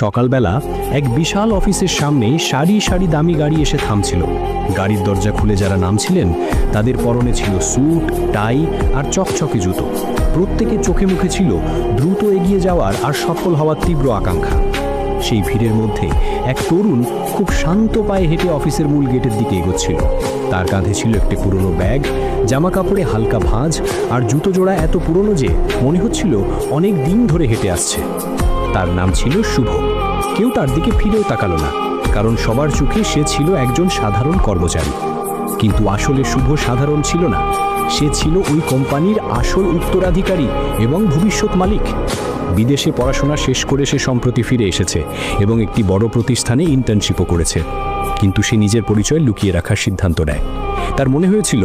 সকালবেলা এক বিশাল অফিসের সামনে সারি সারি দামি গাড়ি এসে থামছিল। গাড়ির দরজা খুলে যারা নামছিলেন, তাদের পরনে ছিল স্যুট, টাই আর চকচকে জুতো। প্রত্যেকে চোখে মুখে ছিল দ্রুত এগিয়ে যাওয়ার আর সফল হওয়ার তীব্র আকাঙ্ক্ষা। সেই ভিড়ের মধ্যে এক তরুণ খুব শান্ত পায়ে হেঁটে অফিসের মূল গেটের দিকে এগোচ্ছিল। তার কাঁধে ছিল একটি পুরনো ব্যাগ জামা কাপড়ে হালকা ভাঁজ আর জুতো জোড়া এত পুরনো যে মনে হচ্ছিল অনেক দিন ধরে হেঁটে আসছে। তার নাম ছিল শুভ। কেউ তার দিকে ফিরেও তাকালো না, কারণ সবার চোখে সে ছিল একজন সাধারণ কর্মচারী। কিন্তু আসলে শুভ সাধারণ ছিল না, সে ছিল ওই কোম্পানির আসল উত্তরাধিকারী এবং ভবিষ্যৎ মালিক। বিদেশে পড়াশোনা শেষ করে সে সম্প্রতি ফিরে এসেছে এবং একটি বড় প্রতিষ্ঠানে ইন্টার্নশিপও করেছে। কিন্তু সে নিজের পরিচয় লুকিয়ে রাখার সিদ্ধান্ত নেয়। তার মনে হয়েছিল,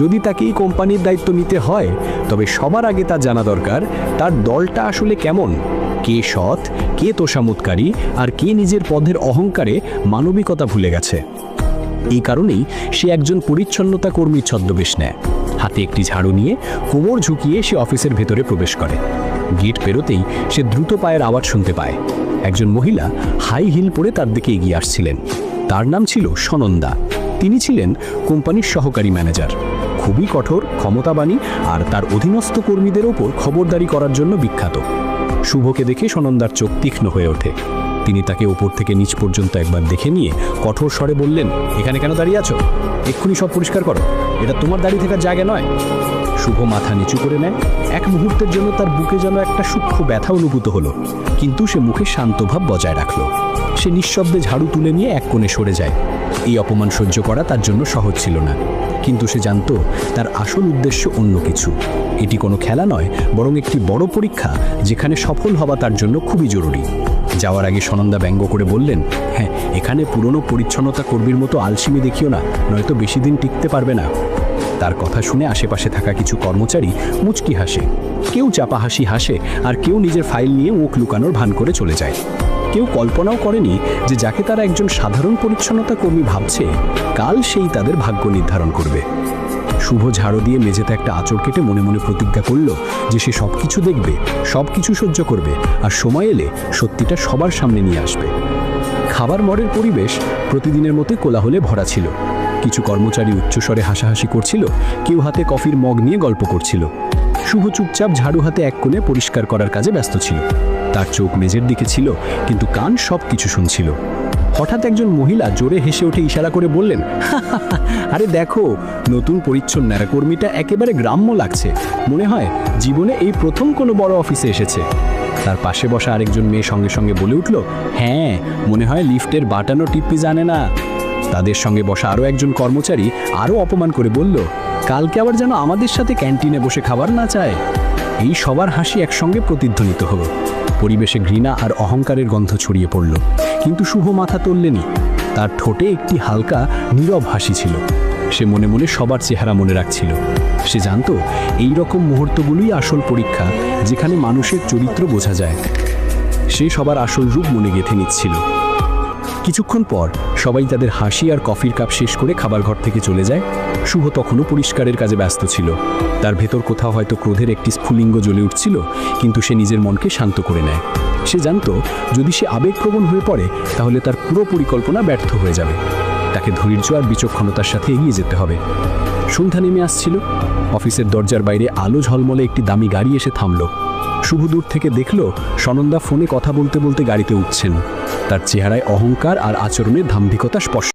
যদি তাকে এই কোম্পানির দায়িত্ব নিতে হয়, তবে সবার আগে তার জানা দরকার, তার দলটা আসলে কেমন। কে সৎ, কে তোষামুৎকারী আর কে নিজের পদের অহংকারে মানবিকতা ভুলে গেছে। এই কারণেই সে একজন পরিচ্ছন্নতা কর্মীর ছদ্মবেশ নেয়। হাতে একটি ঝাড়ু নিয়ে কোমর ঝুঁকিয়ে সে অফিসের ভেতরে প্রবেশ করে। গেট পেরোতেই সে দ্রুত পায়ের আওয়াজ শুনতে পায়। একজন মহিলা হাই হিল পরে তার দিকে এগিয়ে আসছিলেন। তার নাম ছিল সনন্দা। তিনি ছিলেন কোম্পানির সহকারী ম্যানেজার। খুবই কঠোর ক্ষমতাবানী আর তার অধীনস্থ কর্মীদের ওপর খবরদারি করার জন্য বিখ্যাত। শুভকে দেখে সনন্দার চোখ তীক্ষ্ণ হয়ে ওঠে। তিনি তাকে ওপর থেকে নিচ পর্যন্ত একবার দেখে নিয়ে কঠোর স্বরে বললেন, এখানে কেন দাঁড়িয়ে আছো? এক্ষুনি সব পরিষ্কার করো। এটা তোমার দাঁড়িয়ে থাকার জায়গা নয়। শুভ মাথা নিচু করে নেয়। এক মুহূর্তের জন্য তার বুকে যেন একটা সূক্ষ্ম ব্যথা অনুভূত হলো, কিন্তু সে মুখে শান্তভাব বজায় রাখল। সে নিঃশব্দে ঝাড়ু তুলে নিয়ে এক কোণে সরে যায়। এই অপমান সহ্য করা তার জন্য সহজ ছিল না। কিন্তু সে জানতো তার আসল উদ্দেশ্য অন্য কিছু। এটি কোনো খেলা নয়, বরং একটি বড় পরীক্ষা, যেখানে সফল হওয়া তার জন্য খুবই জরুরি। যাওয়ার আগে সনন্দা ব্যঙ্গ করে বললেন হ্যাঁ এখানে পুরনো পরিচ্ছন্নতা কর্মীর মতো আলসিমি দেখিও না, নয়তো বেশি দিন টিকতে পারবে না। তার কথা শুনে আশেপাশে থাকা কিছু কর্মচারী মুচকি হাসে। কেউ চাপা হাসি হাসে, আর কেউ নিজের ফাইল নিয়ে মুখ লুকানোর ভান করে চলে যায়। কেউ কল্পনাও করেনি যে যাকে তারা একজন সাধারণ পরিচ্ছন্নতা কর্মী ভাবছে, কাল সেই তাদের ভাগ্য নির্ধারণ করবে। শুভ ঝাড়ো দিয়ে মেঝেতে একটা আঁচড় কেটে মনে মনে প্রতিজ্ঞা করল যে সে সব কিছু দেখবে সব কিছু সহ্য করবে আর সময় এলে সত্যিটা সবার সামনে নিয়ে আসবে। খাবার মরের পরিবেশ প্রতিদিনের মতো কোলাহলে ভরা ছিল। কিছু কর্মচারী উচ্চস্বরে হাসাহাসি করছিল, কেউ হাতে কফির মগ নিয়ে গল্প করছিল। শুভ চুপচাপ ঝাড়ু হাতে এক কোণে পরিষ্কার করার কাজে ব্যস্ত ছিল। তার চোখ মেজের দিকে ছিল, কিন্তু কান সব কিছু শুনছিল। হঠাৎ একজন মহিলা জোরে হেসে উঠে ইশারা করে বললেন আরে দেখো, নতুন পরিচ্ছন্ন কর্মীটা একেবারে গ্রাম্য লাগছে। মনে হয় জীবনে এই প্রথম কোনো বড় অফিসে এসেছে। তার পাশে বসা আরেকজন মেয়ে সঙ্গে সঙ্গে বলে উঠল হ্যাঁ মনে হয় লিফটের বাটানো টিপ্পি জানে না। তাদের সঙ্গে বসা আরও একজন কর্মচারী আরও অপমান করে বলল, কালকে আবার যেন আমাদের সাথে ক্যান্টিনে বসে খাবার না চায়? এই সবার হাসি একসঙ্গে প্রতিধ্বনিত হলো। পরিবেশে ঘৃণা আর অহংকারের গন্ধ ছড়িয়ে পড়ল, কিন্তু শুভ মাথা তুললেনি। তার ঠোঁটে একটি হালকা, নীরব হাসি ছিল। সে মনে মনে সবার চেহারা মনে রাখছিল। সে জানতো, এই রকম মুহূর্তগুলোই আসল পরীক্ষা, যেখানে মানুষের চরিত্র বোঝা যায়। সে সবার আসল রূপ মনে গেঁথে নিচ্ছিল। কিছুক্ষণ পর সবাই তাদের হাসি আর কফির কাপ শেষ করে খাবার ঘর থেকে চলে যায়। শুভ তখনও পরিষ্কারের কাজে ব্যস্ত ছিল। তার ভেতর কোথাও হয়তো ক্রোধের একটি স্ফুলিঙ্গ জ্বলে উঠছিল, কিন্তু সে নিজের মনকে শান্ত করে নেয়। সে জানতো, যদি সে আবেগপ্রবণ হয়ে পড়ে, তাহলে তার পুরো পরিকল্পনা ব্যর্থ হয়ে যাবে। তাকে ধৈর্য আর বিচক্ষণতার সাথে এগিয়ে যেতে হবে। সন্ধ্যা নেমে আসছিল। অফিসের দরজার বাইরে আলো ঝলমলে একটি দামি গাড়ি এসে থামলো। শুভ দূর থেকে দেখল, সনন্দা ফোনে কথা বলতে বলতে গাড়িতে উঠছেন। তার চেহারায় অহংকার আর আচরণের ধাম্ভিকতা স্পষ্ট।